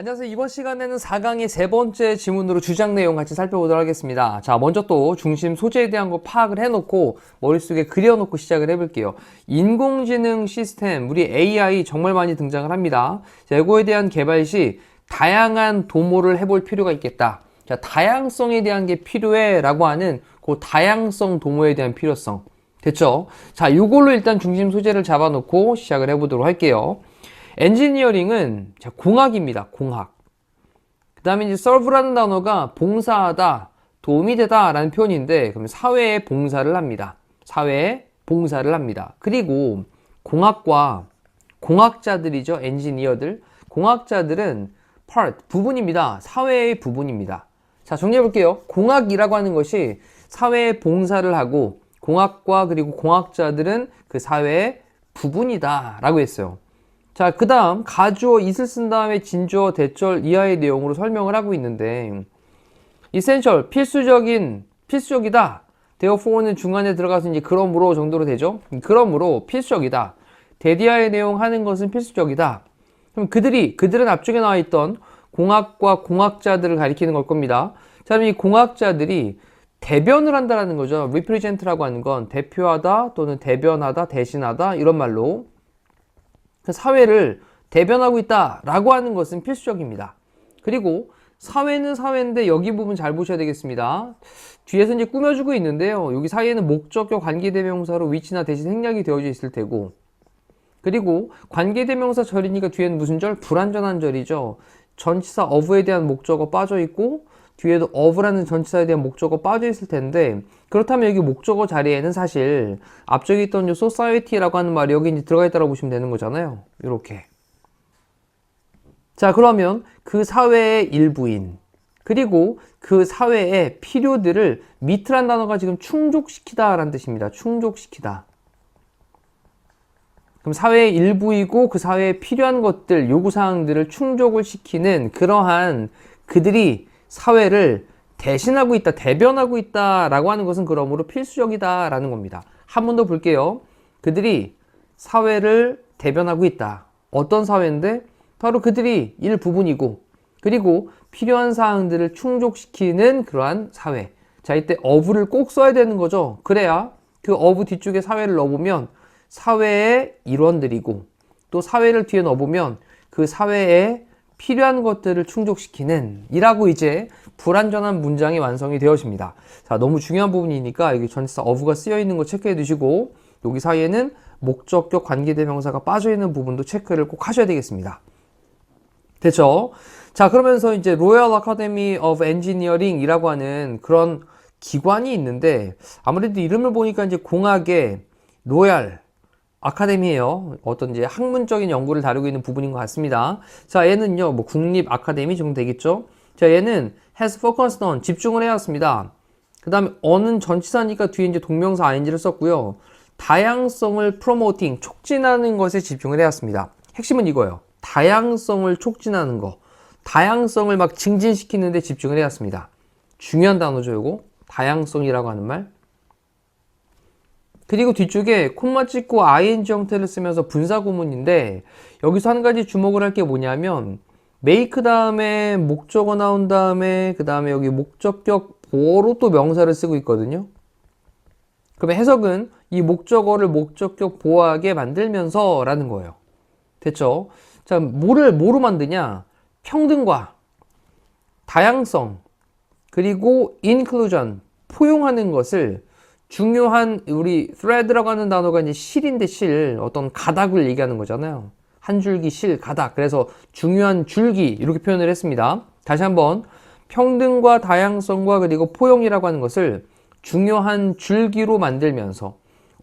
안녕하세요. 이번 시간에는 4강의 세 번째 지문으로 주장 내용 같이 살펴보도록 하겠습니다. 자, 먼저 또 중심 소재에 대한 거 파악을 해놓고 머릿속에 그려놓고 시작을 해볼게요. 인공지능 시스템, 우리 AI 정말 많이 등장을 합니다. 자, 이거에 대한 개발 시 다양한 도모를 해볼 필요가 있겠다. 자, 다양성에 대한 게 필요해 라고 하는 그 다양성 도모에 대한 필요성. 됐죠? 자, 이걸로 일단 중심 소재를 잡아놓고 시작을 해보도록 할게요. 엔지니어링은 자, 공학입니다. 공학. 그 다음에 이제 serve라는 단어가 봉사하다, 도움이 되다 라는 표현인데, 그럼 사회에 봉사를 합니다. 사회에 봉사를 합니다. 그리고 공학과 공학자들이죠. 엔지니어들. 공학자들은 part, 부분입니다. 사회의 부분입니다. 자, 정리해 볼게요. 공학이라고 하는 것이 사회에 봉사를 하고, 공학과 그리고 공학자들은 그 사회의 부분이다 라고 했어요. 자, 그 다음, 가주어, 이슬 쓴 다음에 진주어, 대절 이하의 내용으로 설명을 하고 있는데, essential, 필수적인, 필수적이다. therefore는 중간에 들어가서 이제 그러므로 정도로 되죠? 그러므로 필수적이다. 대디아의 내용 하는 것은 필수적이다. 그럼 그들이, 그들은 앞쪽에 나와 있던 공학과 공학자들을 가리키는 걸 겁니다. 자, 그럼 이 공학자들이 대변을 한다라는 거죠. represent라고 하는 건 대표하다 또는 대변하다, 대신하다 이런 말로 그 사회를 대변하고 있다라고 하는 것은 필수적입니다. 그리고 사회는 사회인데 여기 부분 잘 보셔야 되겠습니다. 뒤에서 이제 꾸며주고 있는데요. 여기 사이에는 목적격 관계대명사로 위치나 대신 생략이 되어져 있을 테고 그리고 관계대명사 절이니까 뒤에는 무슨 절? 불완전한 절이죠. 전치사 of에 대한 목적어 빠져 있고 뒤에도 of라는 전치사에 대한 목적어 빠져 있을 텐데 그렇다면 여기 목적어 자리에는 사실 앞쪽에 있던 요 society라고 하는 말이 여기 이제 들어가 있다고 보시면 되는 거잖아요. 이렇게. 자, 그러면 그 사회의 일부인 그리고 그 사회의 필요들을 미트란 단어가 지금 충족시키다라는 뜻입니다. 충족시키다. 그럼 사회의 일부이고 그 사회에 필요한 것들, 요구사항들을 충족을 시키는 그러한 그들이 사회를 대신하고 있다, 대변하고 있다 라고 하는 것은 그러므로 필수적이다 라는 겁니다. 한 번 더 볼게요. 그들이 사회를 대변하고 있다. 어떤 사회인데? 바로 그들이 일부분이고, 그리고 필요한 사항들을 충족시키는 그러한 사회. 자, 이때 어부를 꼭 써야 되는 거죠. 그래야 그 어부 뒤쪽에 사회를 넣어보면 사회의 일원들이고, 또 사회를 뒤에 넣어보면 그 사회에 필요한 것들을 충족시키는 이라고 이제 불완전한 문장이 완성이 되어집니다. 자, 너무 중요한 부분이니까 여기 전치사 어부가 쓰여 있는 거 체크해 두시고 여기 사이에는 목적격 관계대명사가 빠져 있는 부분도 체크를 꼭 하셔야 되겠습니다. 됐죠? 자, 그러면서 이제 로열 아카데미 오브 엔지니어링이라고 하는 그런 기관이 있는데 아무래도 이름을 보니까 이제 공학의 로얄 아카데미예요. 어떤 이제 학문적인 연구를 다루고 있는 부분인 것 같습니다. 자, 얘는요, 뭐 국립 아카데미 정도 되겠죠. 자, 얘는 has focused on 집중을 해왔습니다. 그 다음에 어는 전치사니까 뒤에 이제 동명사 ing를 썼고요. 다양성을 promoting 촉진하는 것에 집중을 해왔습니다. 핵심은 이거예요. 다양성을 촉진하는 거, 다양성을 막 증진시키는데 집중을 해왔습니다. 중요한 단어죠, 이거. 다양성이라고 하는 말. 그리고 뒤쪽에 콤마 찍고 ing 형태를 쓰면서 분사 구문인데 여기서 한 가지 주목을 할 게 뭐냐면 make 다음에 목적어 나온 다음에 그 다음에 여기 목적격 보어로 또 명사를 쓰고 있거든요. 그러면 해석은 이 목적어를 목적격 보호하게 만들면서 라는 거예요. 됐죠? 자, 뭐를 뭐로 만드냐? 평등과 다양성 그리고 inclusion 포용하는 것을 중요한 우리 thread라고 하는 단어가 이제 실인데 실 어떤 가닥을 얘기하는 거잖아요. 한 줄기 실 가닥. 그래서 중요한 줄기 이렇게 표현을 했습니다. 다시 한번 평등과 다양성과 그리고 포용이라고 하는 것을 중요한 줄기로 만들면서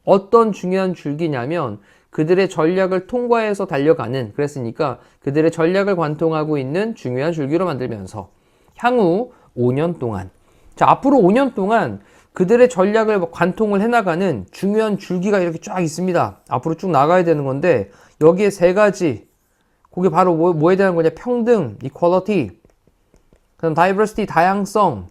어떤 중요한 줄기냐면 그들의 전략을 통과해서 달려가는 그랬으니까 그들의 전략을 관통하고 있는 중요한 줄기로 만들면서 향후 5년 동안 자 앞으로 5년 동안 그들의 전략을 관통을 해나가는 중요한 줄기가 이렇게 쫙 있습니다. 앞으로 쭉 나가야 되는 건데 여기에 세 가지 그게 바로 뭐, 뭐에 대한 거냐 평등, equality 그다음 diversity, 다양성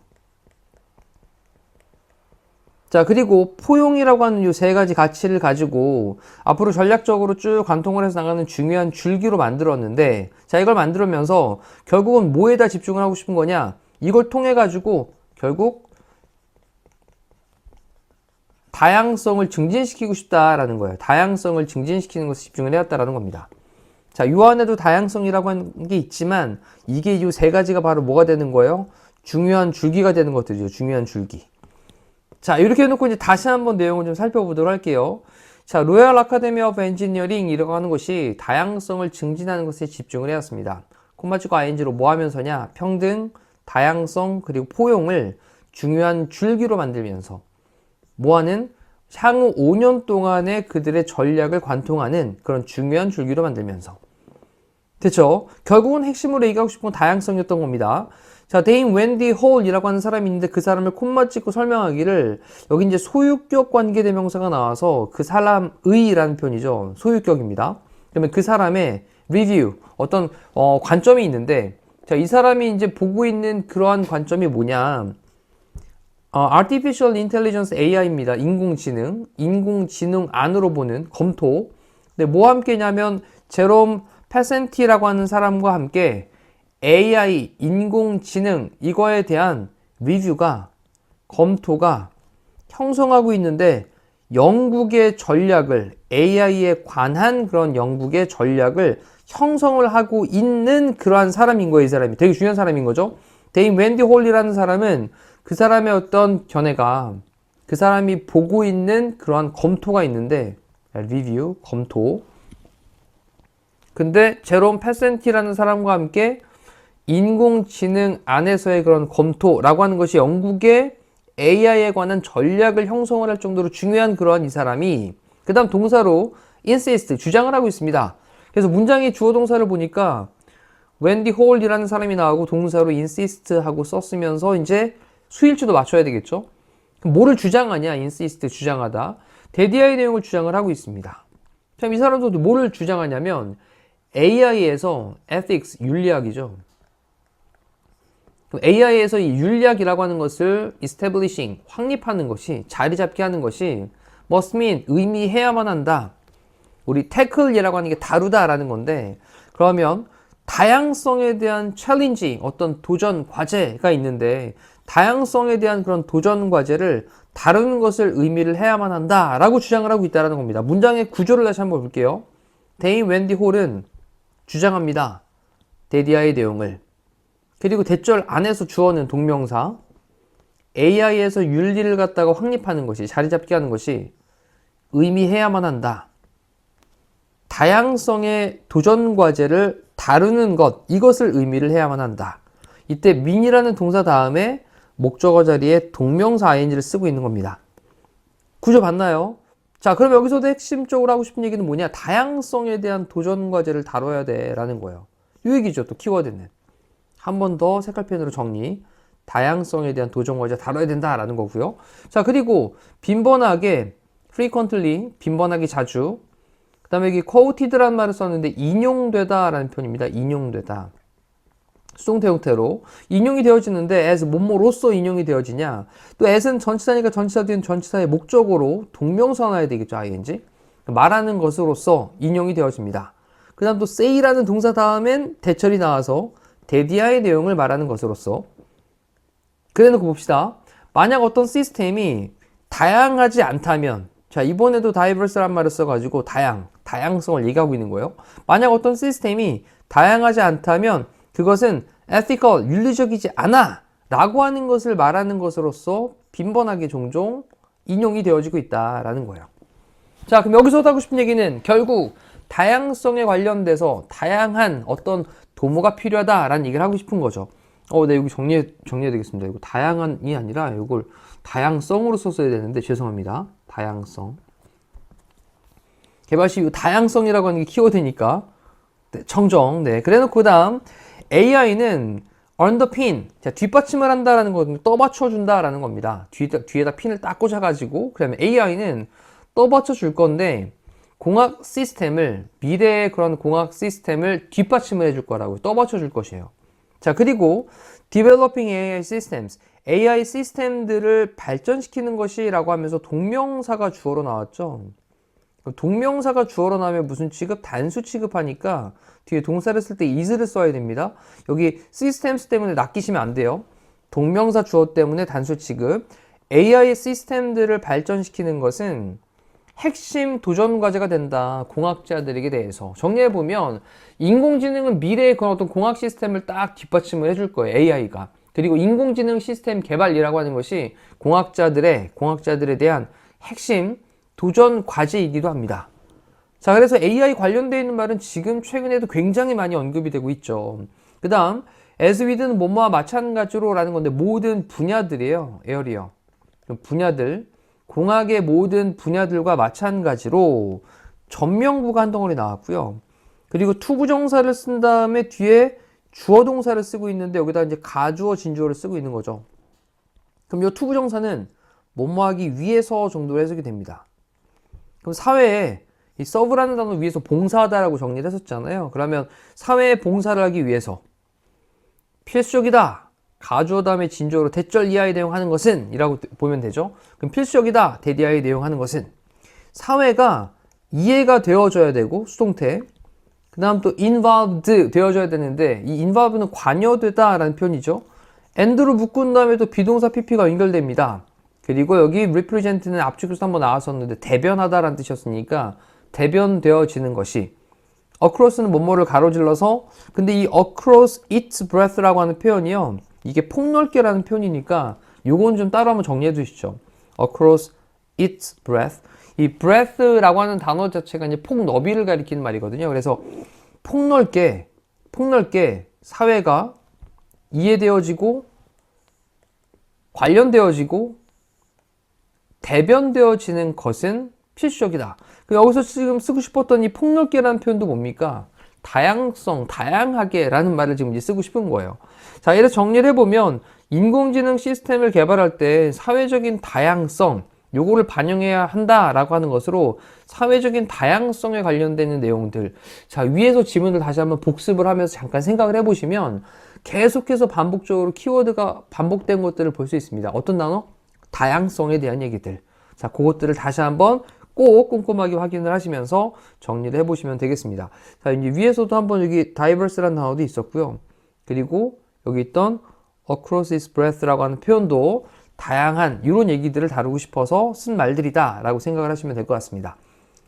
자, 그리고 포용이라고 하는 이 세 가지 가치를 가지고 앞으로 전략적으로 쭉 관통을 해서 나가는 중요한 줄기로 만들었는데, 자, 이걸 만들면서 결국은 뭐에다 집중을 하고 싶은 거냐? 이걸 통해 가지고 결국 다양성을 증진시키고 싶다라는 거예요. 다양성을 증진시키는 것에 집중을 해왔다라는 겁니다. 자, 요 안에도 다양성이라고 하는 게 있지만 이게 이세 가지가 바로 뭐가 되는 거예요? 중요한 줄기가 되는 것들이죠. 중요한 줄기. 자, 이렇게 해놓고 이제 다시 한번 내용을 좀 살펴보도록 할게요. 자, 로얄 아카데미 오브 엔지니어링이라고 하는 것이 다양성을 증진하는 것에 집중을 해왔습니다. 콤마 찍고 ing로 뭐 하면서냐? 평등, 다양성, 그리고 포용을 중요한 줄기로 만들면서 뭐하는 향후 5년 동안의 그들의 전략을 관통하는 그런 중요한 줄기로 만들면서 됐죠? 결국은 핵심으로 얘기하고 싶은 건 다양성이었던 겁니다. 자, 데인 웬디 홀이라고 하는 사람이 있는데 그 사람을 콤마 찍고 설명하기를 여기 이제 소유격 관계 대명사가 나와서 그 사람의라는 표현이죠. 소유격입니다. 그러면 그 사람의 리뷰, 어떤 어, 관점이 있는데 자, 이 사람이 이제 보고 있는 그러한 관점이 뭐냐? 어, Artificial Intelligence AI입니다. 인공지능, 인공지능 안으로 보는 검토. 근데 뭐와 함께냐면 제롬 페센티라고 하는 사람과 함께 AI, 인공지능 이거에 대한 리뷰가 검토가 형성하고 있는데 영국의 전략을 AI에 관한 그런 영국의 전략을 형성을 하고 있는 그러한 사람인 거예요, 이 사람이. 되게 중요한 사람인 거죠. 데인 웬디 홀이라는 사람은 그 사람의 어떤 견해가 그 사람이 보고 있는 그러한 검토가 있는데 리뷰, 검토. 근데 제롬 패센티라는 사람과 함께 인공지능 안에서의 그런 검토라고 하는 것이 영국의 AI에 관한 전략을 형성을 할 정도로 중요한 그러한 이 사람이 그 다음 동사로 insist, 주장을 하고 있습니다. 그래서 문장의 주어 동사를 보니까 웬디 홀이라는 사람이 나오고 동사로 insist 하고 썼으면서 이제 수일치도 맞춰야 되겠죠? 뭐를 주장하냐? insist 주장하다. 데디아의 내용을 주장을 하고 있습니다. 참, 이 사람도 뭐를 주장하냐면 AI에서 ethics, 윤리학이죠. AI에서 이 윤리학이라고 하는 것을 establishing, 확립하는 것이, 자리 잡게 하는 것이 must mean, 의미해야만 한다. 우리 tackle이라고 하는 게 다루다라는 건데, 그러면 다양성에 대한 챌린지, 어떤 도전 과제가 있는데, 다양성에 대한 그런 도전 과제를 다루는 것을 의미를 해야만 한다라고 주장을 하고 있다는 겁니다. 문장의 구조를 다시 한번 볼게요. 데인 웬디 홀은 주장합니다. 데디아의 내용을. 그리고 대절 안에서 주어는 동명사. AI에서 윤리를 갖다가 확립하는 것이, 자리 잡게 하는 것이 의미해야만 한다. 다양성의 도전 과제를 다루는 것, 이것을 의미를 해야만 한다. 이때 민이라는 동사 다음에 목적어 자리에 동명사 ing를 쓰고 있는 겁니다. 구조 봤나요? 자, 그럼 여기서도 핵심적으로 하고 싶은 얘기는 뭐냐? 다양성에 대한 도전 과제를 다뤄야 돼. 라는 거예요. 이 얘기죠. 또 키워드는. 한 번 더 색깔펜으로 정리. 다양성에 대한 도전 과제 다뤄야 된다라는 거고요. 자, 그리고 빈번하게 frequently 빈번하게 자주 그다음에 여기 quoted라는 말을 썼는데 인용되다라는 표현입니다. 인용되다. 수동태 형태로 인용이 되어지는데 as 뭐뭐로서 인용이 되어지냐? 또 as는 전치사니까 전치사 뒤엔 전치사의 목적으로 동명사 나야 되겠죠 ing 말하는 것으로서 인용이 되어집니다. 그 다음 또 say라는 동사 다음엔 대철이 나와서 데디아의 내용을 말하는 것으로서. 그래 놓고 봅시다. 만약 어떤 시스템이 다양하지 않다면 자 이번에도 diverse란 말을 써가지고 다양 다양성을 얘기하고 있는 거예요. 만약 어떤 시스템이 다양하지 않다면 그것은 ethical, 윤리적이지 않아 라고 하는 것을 말하는 것으로서 빈번하게 종종 인용이 되어지고 있다라는 거예요. 자, 그럼 여기서 하고 싶은 얘기는 결국 다양성에 관련돼서 다양한 어떤 도모가 필요하다라는 얘기를 하고 싶은 거죠. 어, 네, 여기 정리해, 정리해야 되겠습니다. 이거 다양한이 아니라 이걸 다양성으로 썼어야 되는데 죄송합니다. 다양성. 개발 시 다양성이라고 하는 게 키워드니까 네, 청정. 네, 그래놓고 그 다음 AI는 자, 뒷받침을 한다라는 건 떠받쳐 준다라는 겁니다. 뒤에다, 뒤에다 핀을 딱 꽂아가지고, 그러면 AI는 떠받쳐 줄 건데, 공학 시스템을, 미래의 그런 공학 시스템을 뒷받침을 해줄 거라고, 떠받쳐 줄 것이에요. 자, 그리고 developing AI systems. AI 시스템들을 발전시키는 것이라고 하면서 동명사가 주어로 나왔죠. 동명사가 주어로 나면 무슨 취급? 단수 취급하니까 뒤에 동사를 쓸 때 is를 써야 됩니다. 여기 systems 때문에 낚이시면 안 돼요. 동명사 주어 때문에 단수 취급. AI 시스템들을 발전시키는 것은 핵심 도전 과제가 된다. 공학자들에게 대해서. 정리해보면, 인공지능은 미래의 그런 어떤 공학 시스템을 딱 뒷받침을 해줄 거예요. AI가. 그리고 인공지능 시스템 개발이라고 하는 것이 공학자들의, 공학자들에 대한 핵심 도전 과제이기도 합니다. 자, 그래서 AI 관련되어 있는 말은 지금 최근에도 굉장히 많이 언급이 되고 있죠. 그 다음, as with는 뭐뭐와 마찬가지로 라는 건데, 모든 분야들이에요. 에어리어. 분야들. 공학의 모든 분야들과 마찬가지로 전명구가 한 덩어리 나왔고요. 그리고 투부정사를 쓴 다음에 뒤에 주어 동사를 쓰고 있는데 여기다 이제 가주어 진주어를 쓰고 있는 거죠. 그럼 이 투부정사는 뭐뭐 하기 위해서 정도로 해석이 됩니다. 그럼 사회에 이 서브라는 단어 위해서 봉사하다라고 정리를 했었잖아요. 그러면 사회에 봉사를 하기 위해서 필수적이다. 가주어 다음에 진주어로 대절 이하의 내용하는 것은 이라고 보면 되죠. 그럼 필수적이다. 대디하의 내용하는 것은 사회가 이해가 되어져야 되고 수동태 그 다음 또 involved 되어져야 되는데 이 involve는 관여되다 라는 표현이죠. and로 묶은 다음에 또 비동사 pp가 연결됩니다. 그리고 여기 represent는 앞쪽에서 한번 나왔었는데 대변하다 라는 뜻이었으니까 대변되어지는 것이 across는 뭐뭐를 가로질러서 근데 이 across its breadth라고 하는 표현이요. 이게 폭넓게라는 표현이니까 요건 좀 따로 한번 정리해 주시죠. across its breadth. 이 breadth라고 하는 단어 자체가 이제 폭 너비를 가리키는 말이거든요. 그래서 폭넓게 폭넓게 사회가 이해되어지고 관련되어지고 대변되어지는 것은 필수적이다. 그 여기서 지금 쓰고 싶었던 이 폭넓게라는 표현도 뭡니까? 다양성, 다양하게라는 말을 지금 이제 쓰고 싶은 거예요. 자, 이래서 정리를 해보면 인공지능 시스템을 개발할 때 사회적인 다양성, 요거를 반영해야 한다라고 하는 것으로 사회적인 다양성에 관련되는 내용들. 자, 위에서 지문을 다시 한번 복습을 하면서 잠깐 생각을 해보시면 계속해서 반복적으로 키워드가 반복된 것들을 볼 수 있습니다. 어떤 단어? 다양성에 대한 얘기들. 자, 그것들을 다시 한번 꼭 꼼꼼하게 확인을 하시면서 정리를 해보시면 되겠습니다. 자, 이제 위에서도 한번 여기 diverse라는 단어도 있었고요. 그리고 여기 있던 across its breadth라고 하는 표현도 다양한 이런 얘기들을 다루고 싶어서 쓴 말들이다 라고 생각을 하시면 될 것 같습니다.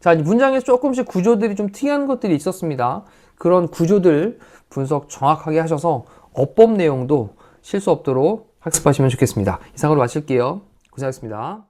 자, 문장에서 조금씩 구조들이 좀 특이한 것들이 있었습니다. 그런 구조들 분석 정확하게 하셔서 어법 내용도 실수 없도록 학습하시면 좋겠습니다. 이상으로 마칠게요. 고생하셨습니다.